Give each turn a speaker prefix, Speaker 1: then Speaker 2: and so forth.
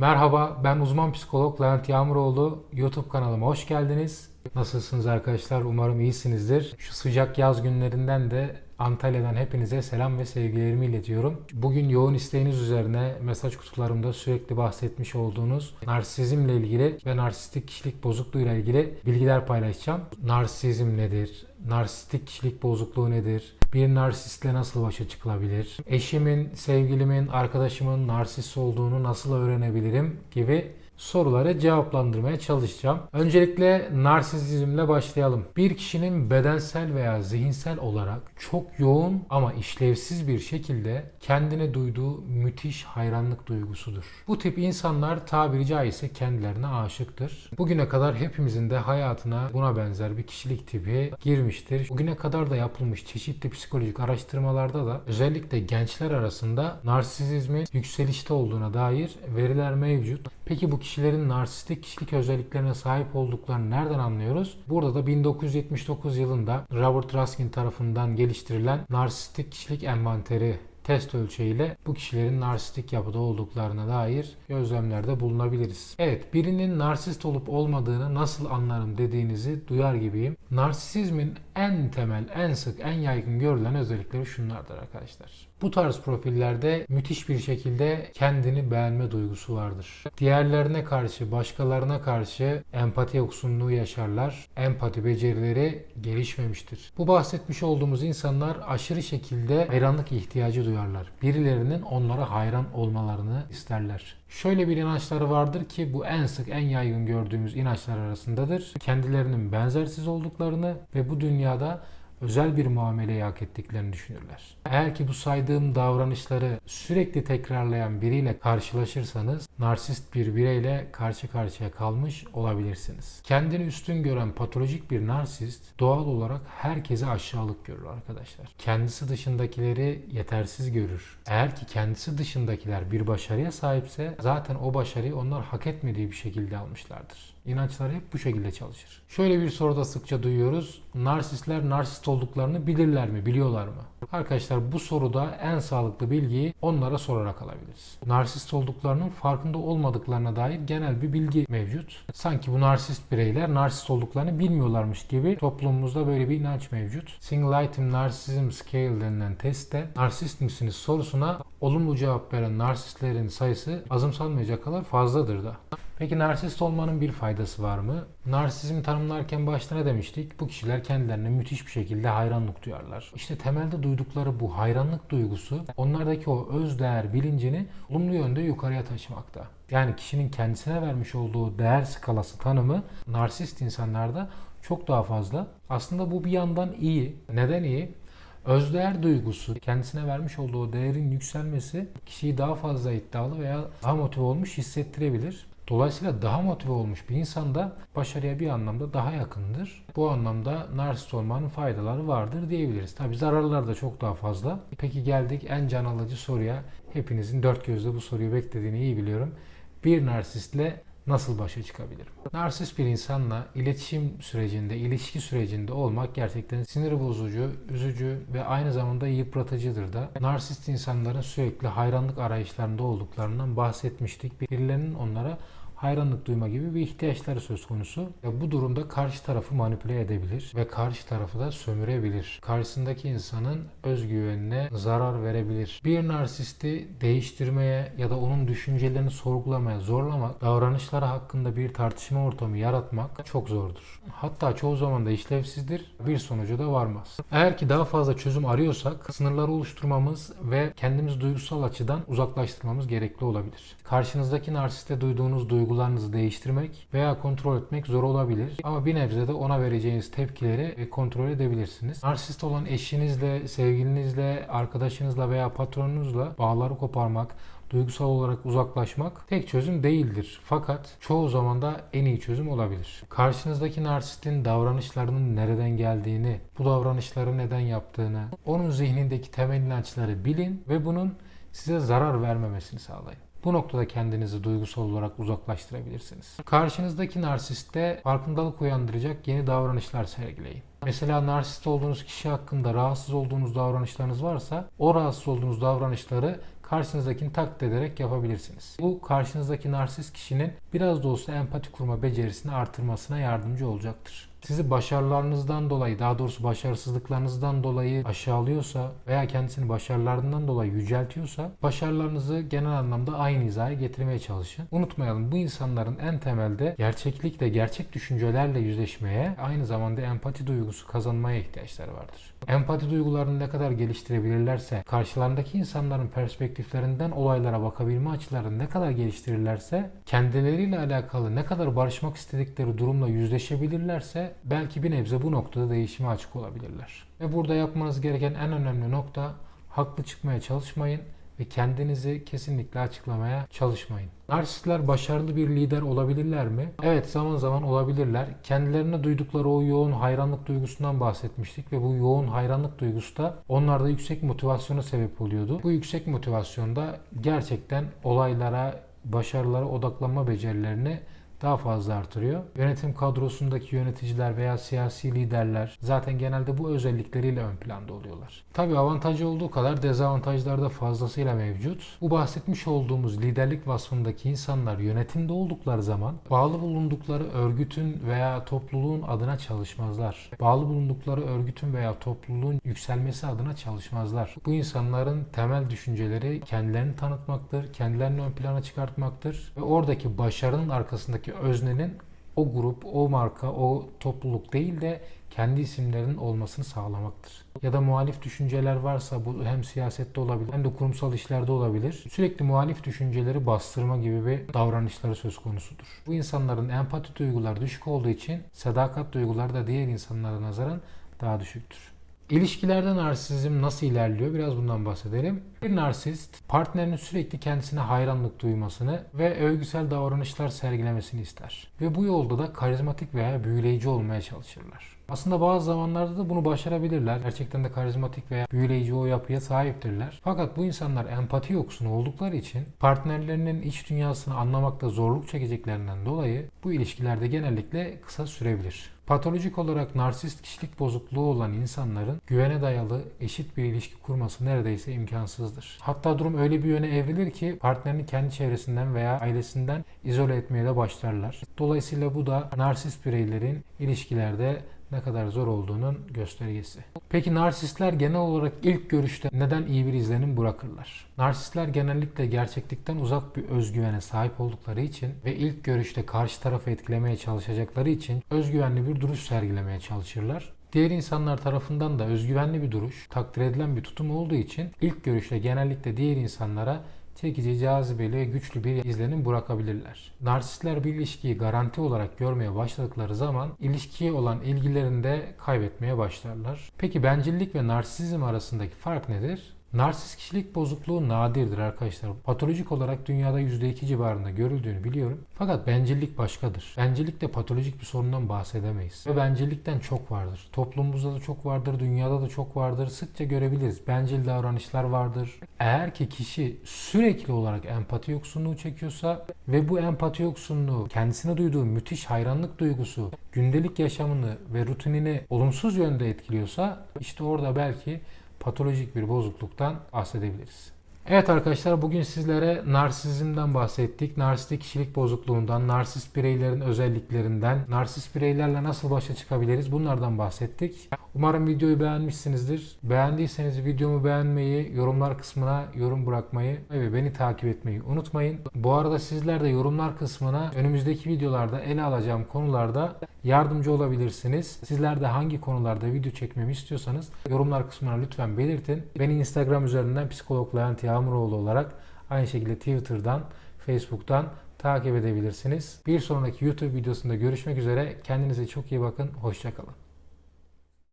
Speaker 1: Merhaba, ben uzman psikolog Levent Yağmuroğlu. YouTube kanalıma hoş geldiniz. Nasılsınız arkadaşlar? Umarım iyisinizdir. Şu sıcak yaz günlerinden de Antalya'dan hepinize selam ve sevgilerimi iletiyorum. Bugün yoğun isteğiniz üzerine mesaj kutularımda sürekli bahsetmiş olduğunuz narsizmle ilgili ve narsistik kişilik bozukluğuyla ilgili bilgiler paylaşacağım. Narsizm nedir? Narsistik kişilik bozukluğu nedir? Bir narsistle nasıl başa çıkılabilir? Eşimin, sevgilimin, arkadaşımın narsist olduğunu nasıl öğrenebilirim gibi soruları cevaplandırmaya çalışacağım. Öncelikle narsizmle başlayalım. Bir kişinin bedensel veya zihinsel olarak çok yoğun ama işlevsiz bir şekilde kendine duyduğu müthiş hayranlık duygusudur. Bu tip insanlar tabiri caizse kendilerine aşıktır. Bugüne kadar hepimizin de hayatına buna benzer bir kişilik tipi girmiştir. Bugüne kadar da yapılmış çeşitli psikolojik araştırmalarda da özellikle gençler arasında narsizmin yükselişte olduğuna dair veriler mevcut. Peki bu kişilerin narsistik kişilik özelliklerine sahip olduklarını nereden anlıyoruz? Burada da 1979 yılında Robert Raskin tarafından geliştirilen narsistik kişilik envanteri test ölçeğiyle bu kişilerin narsistik yapıda olduklarına dair gözlemlerde bulunabiliriz. Evet, birinin narsist olup olmadığını nasıl anlarım dediğinizi duyar gibiyim. Narsisizmin en temel, en sık, en yaygın görülen özellikleri şunlardır arkadaşlar. Bu tarz profillerde müthiş bir şekilde kendini beğenme duygusu vardır. Diğerlerine karşı, başkalarına karşı empati yoksunluğu yaşarlar. Empati becerileri gelişmemiştir. Bu bahsetmiş olduğumuz insanlar aşırı şekilde hayranlık ihtiyacı duyarlar. Birilerinin onlara hayran olmalarını isterler. Şöyle bir inançları vardır ki bu en sık en yaygın gördüğümüz inançlar arasındadır. Kendilerinin benzersiz olduklarını ve bu dünyada özel bir muameleyi hak ettiklerini düşünürler. Eğer ki bu saydığım davranışları sürekli tekrarlayan biriyle karşılaşırsanız narsist bir bireyle karşı karşıya kalmış olabilirsiniz. Kendini üstün gören patolojik bir narsist doğal olarak herkese aşağılık görür arkadaşlar. Kendisi dışındakileri yetersiz görür. Eğer ki kendisi dışındakiler bir başarıya sahipse zaten o başarıyı onlar hak etmediği bir şekilde almışlardır. İnançlar hep bu şekilde çalışır. Şöyle bir soruda sıkça duyuyoruz. Narsistler narsist olduklarını bilirler mi, biliyorlar mı? Arkadaşlar bu soruda en sağlıklı bilgiyi onlara sorarak alabiliriz. Narsist olduklarının farkında olmadıklarına dair genel bir bilgi mevcut. Sanki bu narsist bireyler narsist olduklarını bilmiyorlarmış gibi toplumumuzda böyle bir inanç mevcut. Single Item Narcissism Scale denilen testte narsist misiniz sorusuna olumlu cevap veren narsistlerin sayısı azımsanmayacak kadar fazladır da. Peki narsist olmanın bir faydası var mı? Narsizmi tanımlarken başta ne demiştik? Bu kişiler kendilerine müthiş bir şekilde hayranlık duyarlar. İşte temelde duydukları bu hayranlık duygusu onlardaki o öz değer bilincini olumlu yönde yukarıya taşımakta. Yani kişinin kendisine vermiş olduğu değer skalası tanımı narsist insanlarda çok daha fazla. Aslında bu bir yandan iyi. Neden iyi? Özdeğer duygusu, kendisine vermiş olduğu değerin yükselmesi kişiyi daha fazla iddialı veya daha motive olmuş hissettirebilir. Dolayısıyla daha motive olmuş bir insan da başarıya bir anlamda daha yakındır. Bu anlamda narsist olmanın faydaları vardır diyebiliriz. Tabi zararları da çok daha fazla. Peki geldik en can alıcı soruya. Hepinizin dört gözle bu soruyu beklediğini iyi biliyorum. Bir narsistle nasıl başa çıkabilirim? Narsist bir insanla iletişim sürecinde, ilişki sürecinde olmak gerçekten sinir bozucu, üzücü ve aynı zamanda yıpratıcıdır da. Narsist insanların sürekli hayranlık arayışlarında olduklarından bahsetmiştik. Birilerinin onlara hayranlık duyma gibi bir ihtiyaçları söz konusu. Ve bu durumda karşı tarafı manipüle edebilir ve karşı tarafı da sömürebilir. Karşısındaki insanın özgüvenine zarar verebilir. Bir narsisti değiştirmeye ya da onun düşüncelerini sorgulamaya zorlamak, davranışları hakkında bir tartışma ortamı yaratmak çok zordur. Hatta çoğu zaman da işlevsizdir, bir sonuca da varmaz. Eğer ki daha fazla çözüm arıyorsak sınırları oluşturmamız ve kendimizi duygusal açıdan uzaklaştırmamız gerekli olabilir. Karşınızdaki narsiste duyduğunuz duygularınızı değiştirmek veya kontrol etmek zor olabilir. Ama bir nebze de ona vereceğiniz tepkileri kontrol edebilirsiniz. Narsist olan eşinizle, sevgilinizle, arkadaşınızla veya patronunuzla bağları koparmak, duygusal olarak uzaklaşmak tek çözüm değildir. Fakat çoğu zaman da en iyi çözüm olabilir. Karşınızdaki narsistin davranışlarının nereden geldiğini, bu davranışları neden yaptığını, onun zihnindeki temel inançları bilin ve bunun size zarar vermemesini sağlayın. Bu noktada kendinizi duygusal olarak uzaklaştırabilirsiniz. Karşınızdaki narsiste farkındalık uyandıracak yeni davranışlar sergileyin. Mesela narsist olduğunuz kişi hakkında rahatsız olduğunuz davranışlarınız varsa o rahatsız olduğunuz davranışları karşınızdakini taklit ederek yapabilirsiniz. Bu karşınızdaki narsist kişinin biraz da olsa empati kurma becerisini artırmasına yardımcı olacaktır. Sizi başarılarınızdan dolayı, daha doğrusu başarısızlıklarınızdan dolayı aşağılıyorsa veya kendisini başarılarından dolayı yüceltiyorsa başarılarınızı genel anlamda aynı hizaya getirmeye çalışın. Unutmayalım bu insanların en temelde gerçeklikle, gerçek düşüncelerle yüzleşmeye, aynı zamanda empati duygusu kazanmaya ihtiyaçları vardır. Empati duygularını ne kadar geliştirebilirlerse, karşılarındaki insanların perspektiflerinden olaylara bakabilme açılarını ne kadar geliştirirlerse, kendileriyle alakalı ne kadar barışmak istedikleri durumla yüzleşebilirlerse belki bir nebze bu noktada değişime açık olabilirler. Ve burada yapmanız gereken en önemli nokta haklı çıkmaya çalışmayın ve kendinizi kesinlikle açıklamaya çalışmayın. Narsistler başarılı bir lider olabilirler mi? Evet zaman zaman olabilirler. Kendilerine duydukları o yoğun hayranlık duygusundan bahsetmiştik ve bu yoğun hayranlık duygusu da onlarda yüksek motivasyona sebep oluyordu. Bu yüksek motivasyonda gerçekten olaylara, başarılara odaklanma becerilerini daha fazla artırıyor. Yönetim kadrosundaki yöneticiler veya siyasi liderler zaten genelde bu özellikleriyle ön planda oluyorlar. Tabi avantajı olduğu kadar dezavantajları da fazlasıyla mevcut. Bu bahsetmiş olduğumuz liderlik vasfındaki insanlar yönetimde oldukları zaman bağlı bulundukları örgütün veya topluluğun adına çalışmazlar. Bağlı bulundukları örgütün veya topluluğun yükselmesi adına çalışmazlar. Bu insanların temel düşünceleri kendilerini tanıtmaktır, kendilerini ön plana çıkartmaktır ve oradaki başarının arkasındaki öznenin o grup, o marka, o topluluk değil de kendi isimlerinin olmasını sağlamaktır. Ya da muhalif düşünceler varsa bu hem siyasette olabilir hem de kurumsal işlerde olabilir. Sürekli muhalif düşünceleri bastırma gibi bir davranışları söz konusudur. Bu insanların empati duyguları düşük olduğu için sadakat duyguları da diğer insanlara nazaran daha düşüktür. İlişkilerde narsizm nasıl ilerliyor? Biraz bundan bahsedelim. Bir narsist partnerinin sürekli kendisine hayranlık duymasını ve övgüsel davranışlar sergilemesini ister. Ve bu yolda da karizmatik veya büyüleyici olmaya çalışırlar. Aslında bazı zamanlarda da bunu başarabilirler. Gerçekten de karizmatik veya büyüleyici o yapıya sahiptirler. Fakat bu insanlar empati yoksunu oldukları için partnerlerinin iç dünyasını anlamakta zorluk çekeceklerinden dolayı bu ilişkilerde genellikle kısa sürebilir. Patolojik olarak narsist kişilik bozukluğu olan insanların güvene dayalı eşit bir ilişki kurması neredeyse imkansızdır. Hatta durum öyle bir yöne evrilir ki partnerini kendi çevresinden veya ailesinden izole etmeye de başlarlar. Dolayısıyla bu da narsist bireylerin ilişkilerde ne kadar zor olduğunun göstergesi. Peki narsistler genel olarak ilk görüşte neden iyi bir izlenim bırakırlar? Narsistler genellikle gerçeklikten uzak bir özgüvene sahip oldukları için ve ilk görüşte karşı tarafı etkilemeye çalışacakları için özgüvenli bir duruş sergilemeye çalışırlar. Diğer insanlar tarafından da özgüvenli bir duruş, takdir edilen bir tutum olduğu için ilk görüşte genellikle diğer insanlara çekici, cazibeli ve güçlü bir izlenim bırakabilirler. Narsistler bir ilişkiyi garanti olarak görmeye başladıkları zaman ilişkiye olan ilgilerini de kaybetmeye başlarlar. Peki bencillik ve narsizm arasındaki fark nedir? Narsist kişilik bozukluğu nadirdir arkadaşlar. Patolojik olarak dünyada %2 civarında görüldüğünü biliyorum. Fakat bencillik başkadır. Bencillikte patolojik bir sorundan bahsedemeyiz. Ve bencillikten çok vardır. Toplumumuzda da çok vardır, dünyada da çok vardır. Sıkça görebiliriz. Bencil davranışlar vardır. Eğer ki kişi sürekli olarak empati yoksunluğu çekiyorsa ve bu empati yoksunluğu kendisine duyduğu müthiş hayranlık duygusu gündelik yaşamını ve rutinini olumsuz yönde etkiliyorsa işte orada belki patolojik bir bozukluktan bahsedebiliriz. Evet arkadaşlar bugün sizlere narsizmden bahsettik. Narsistik kişilik bozukluğundan, narsist bireylerin özelliklerinden, narsist bireylerle nasıl başa çıkabiliriz bunlardan bahsettik. Umarım videoyu beğenmişsinizdir. Beğendiyseniz videomu beğenmeyi, yorumlar kısmına yorum bırakmayı ve beni takip etmeyi unutmayın. Bu arada sizler de yorumlar kısmına önümüzdeki videolarda ele alacağım konularda yardımcı olabilirsiniz. Sizler de hangi konularda video çekmemi istiyorsanız yorumlar kısmına lütfen belirtin. Beni Instagram üzerinden psikolog Levent Yağmuroğlu olarak aynı şekilde Twitter'dan, Facebook'tan takip edebilirsiniz. Bir sonraki YouTube videosunda görüşmek üzere. Kendinize çok iyi bakın. Hoşçakalın.